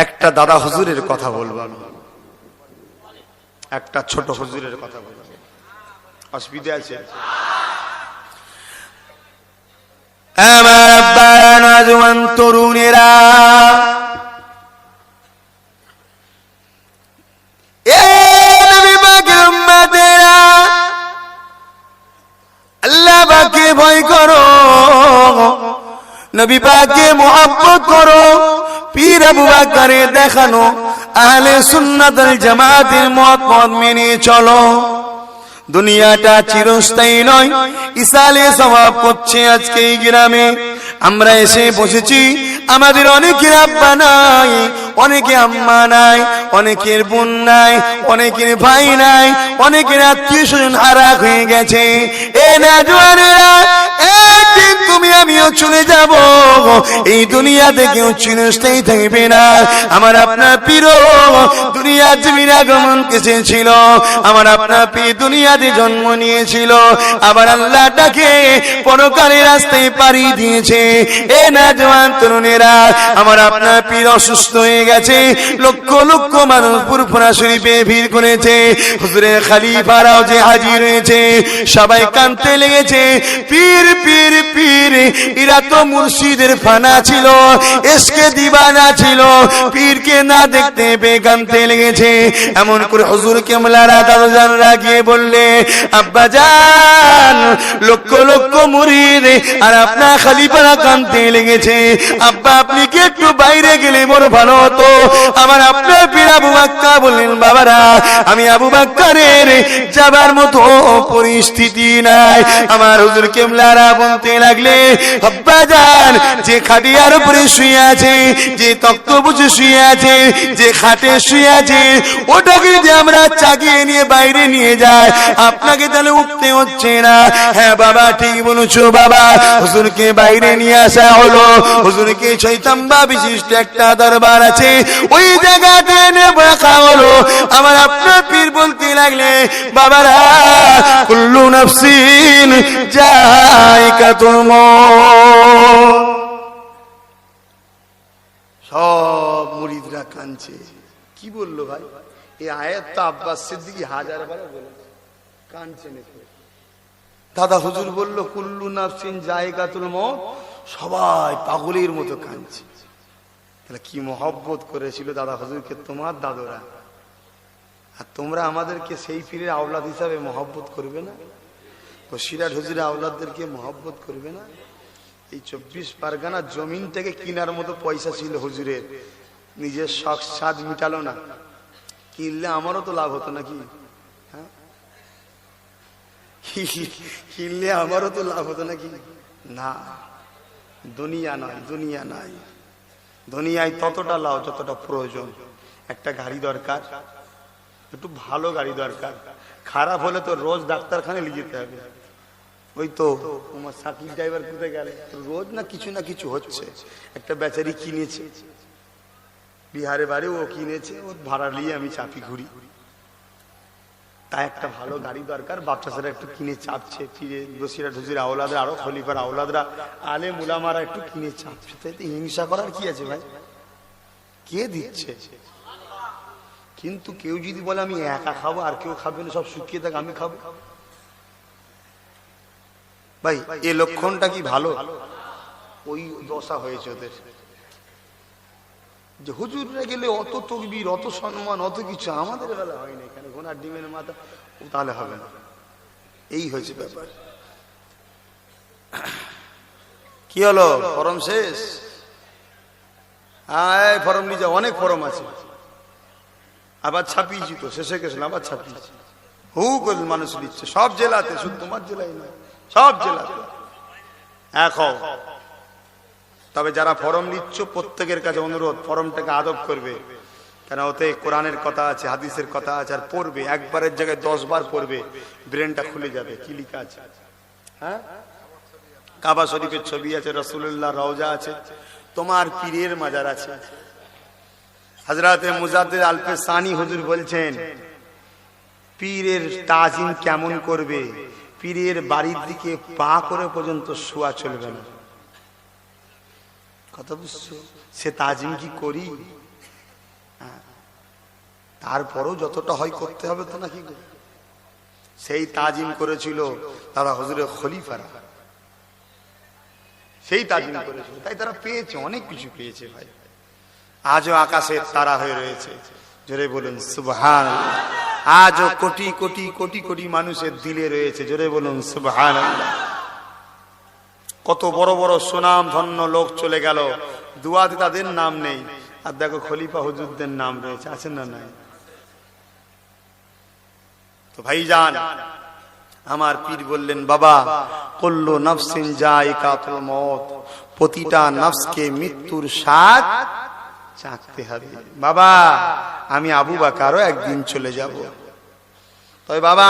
একটা দাদা হুজুরের কথা বলব। একটা ছোট হুজুরের কথা বলব। অসুবিধা আছে? আমার আব্বারা নজওয়ান তরুণেরা। ভয় করো। নবী পাকে মোহাব্বত করো। পীর আবু বাকারে দেখানো আহলে সুন্নাতুল জামাতের মত মত মেনে চলো। দুনিয়াটা চিরস্থায়ী নয়, ইসালে স্বভাব করছে আজকে এই গ্রামে। আমরা এসে বসেছি, আমাদের অনেকের আব্বা নাই, অনেকে আম্মা নাই, অনেকের বোন নাই, অনেকের ভাই নাই, অনেকের আত্মীয় স্বজন হারা হয়ে গেছে। এ না তুমি আমিও চলে যাব এই দুনিয়াতে কেউ চিরস্থায়ী থাকবে না। আমার আপনার প্রিয় দুনিয়া জমির আগমন কেসেছিল আমার আপনার প্রিয় দুনিয়াতে জন্ম নিয়েছিল। আবার আল্লাহটাকে পরকালের রাস্তায় পাড়ি দিয়েছে। এ না জওয়ান তরুণেরা, আমার আপনার পীর অসুস্থ হয়ে গেছে। লক্ষ লক্ষ মানুষ পুরপুরা শরীফে ভিড় করেছে। হুজুরের খালিফারাও যে হাজির হয়েছে। সবাই কানতে লেগেছে। পীর পীর পীর এরা তো মুর্শিদের ফানা ছিল, এসকে দিবানা ছিল। পীরকে না দেখতে কানতে লেগেছে এমন করে হজুর কেমলারা দাদাজানরা গিয়ে বললে, আব্বা যান লক্ষ লক্ষ আমি আবু বাক্কারের যাবার মতো পরিস্থিতি নাই। আমার হুজুর কেমলারা বলতে লাগলে যে খাটিয়ার উপরে শুয়ে আছে, যে তক্ত বুঝে শুয়ে আছে, যে খাটে শুয়ে আছে, ওটাকে যদি আমরা চাগিয়ে নিয়ে বাইরে নিয়ে যাই আপনাকে তাহলে উঠতে হচ্ছে না। হ্যাঁ বাবা, ঠিক বলেছ বাবা? হুজুরকে বাইরে নিয়ে আসা হলো। হুজুরকে চৈতম্বা বিশিষ্ট একটা দরবার আছে। ওই জায়গাতে এনে হলো। আমার আপনার পীর বলতে লাগলে, বাবারা, কুল্লু নফসিন জায়কাতুল মউত সব মুরিদরা কাঁদছে। কি বলল ভাই? এই আয়াত তো আব্বাস সিদ্দিকি হাজার বার বলেছে। কাঁদছে নাকি? দাদা হুজুর বলল, কুল্লু নাফসিন জায়গাতুল মত সবাই পাগলের মতো কাঁদছে। তাহলে কি মহব্বত করেছিল দাদা হুজুরকে তোমার দাদরা? আর তোমরা আমাদেরকে সেই পীরের আওলাদ হিসাবে মহব্বত করবে না? তো সিরাজ হুজুরের আওলাদদেরকে মহব্বত করবে না? এই চব্বিশ পারগানা জমিন থেকে কিনার মতো পয়সা ছিল হুজুরের। নিজের শখ সাজ মিটালো না। কিনলে আমারও তো লাভ হতো নাকি? কিনলে আমারও তো লাভ হতো নাকি? না, দুনিয়া নয়, দুনিয়া নাই দুনিয়ায় ততটা লাভ যতটা প্রয়োজন। একটা গাড়ি দরকার, একটু ভালো গাড়ি দরকার। খারাপ হলে তো রোজ ডাক্তারখানে নিয়ে যেতে হবে। ওই তো, তোমার সাকিব ড্রাইভার কোথায় গেলে? রোজ না কিছু না কিছু হচ্ছে। একটা বেচারি কিনেছে। বিহারে বাড়ি ও কিনেছে, ও ভাড়া নিয়ে আমি চাপি ঘুরি। তাই একটা ভালো গাড়ি দরকার। বাচ্চা ছেলে একটু কিনে চাপছে, ফিরে দোষীরা ঢুসিরা আওলাদরা, আরও খলিফার আওলাদরা, আলে মুলামারা একটু কিনে চাপছে। তাই তো হিংসা করার কি আছে ভাই? কে দিচ্ছে? কিন্তু কেউ যদি বলে, আমি একা খাব, আর কেউ খাবে না, সব শুকিয়ে থাক, আমি খাব। ভাই, এ লক্ষণটা কি ভালো? ওই দশা হয়েছে ওদের। যে হুজুররা গেলে অত তকবির, অত সম্মান, অত কিছু আমাদের বেলা হয় না এখানে। ঘোড়ার ডিমের মাথা তাহলে হবে না। এই হয়েছে ব্যাপার। কি হলো? ফরম শেষ? আয় ফরম নিয়ে যাও। অনেক ফরম আছে। আবার ছাপিয়েছি তো, শেষে গেছিল আবার ছাপিয়েছি। হু করে মানুষ নিচ্ছে। সব জেলাতে, শুধু তোমার জেলায় নয়, সব জেলাতে। এখন তবে যারা ফরম নিচ্ছ, প্রত্যেকের কাছে অনুরোধ, ফরমটাকে আদব করবে। কেন, ওতে কোরআনের কথা আছে, হাদিসের কথা আছে, আর পড়বে, একবারের জায়গায় দশ বার পড়বে, ব্রেনটা খুলে যাবে, কি লিখা আছে? হ্যাঁ? কাবা শরীফের ছবি আছে রসুল্লাহ রওজা আছে, তোমার পীরের মাজার আছে। হজরত মুজাদ্দিদ আলফে সানি হুজুর বলছেন, পীরের তাজিম কেমন করবে? পীরের বাড়ির দিকে পা করে পর্যন্ত শোয়া চলবে না। কথা বুঝছ? সে তাজিম কি করি। হ্যাঁ। তারপরেও যতটা হয় করতে হবে তো নাকি সেই তাজিম করেছিল তারা হজুরের খলিফারা। সেই তাজিম করেছিল। তাই তারা পেয়েছে, অনেক কিছু পেয়েছে ভাই। আজও আকাশের তারা হয়ে রয়েছে। জোরে বলুন সুবহান আজও কোটি কোটি কোটি কোটি মানুষের দিলে রয়েছে। জোরে বলুন সুবহান কত বড় বড় সুনাম ধন্য লোক চলে গেল। দুয়াতে তাদের নাম নেই। আর দেখো খলিফা হুজুরদের নাম রয়েছে, আছে না নাই? তো ভাইজান, আমার পীর বললেন, বাবা, কল্লো নফসিন যায় কাতুল মত প্রতিটা নফসকে মৃত্যুর স্বাদ চাকতে হবে। বাবা, আমি আবু বাকারও একদিন চলে যাব। তবে বাবা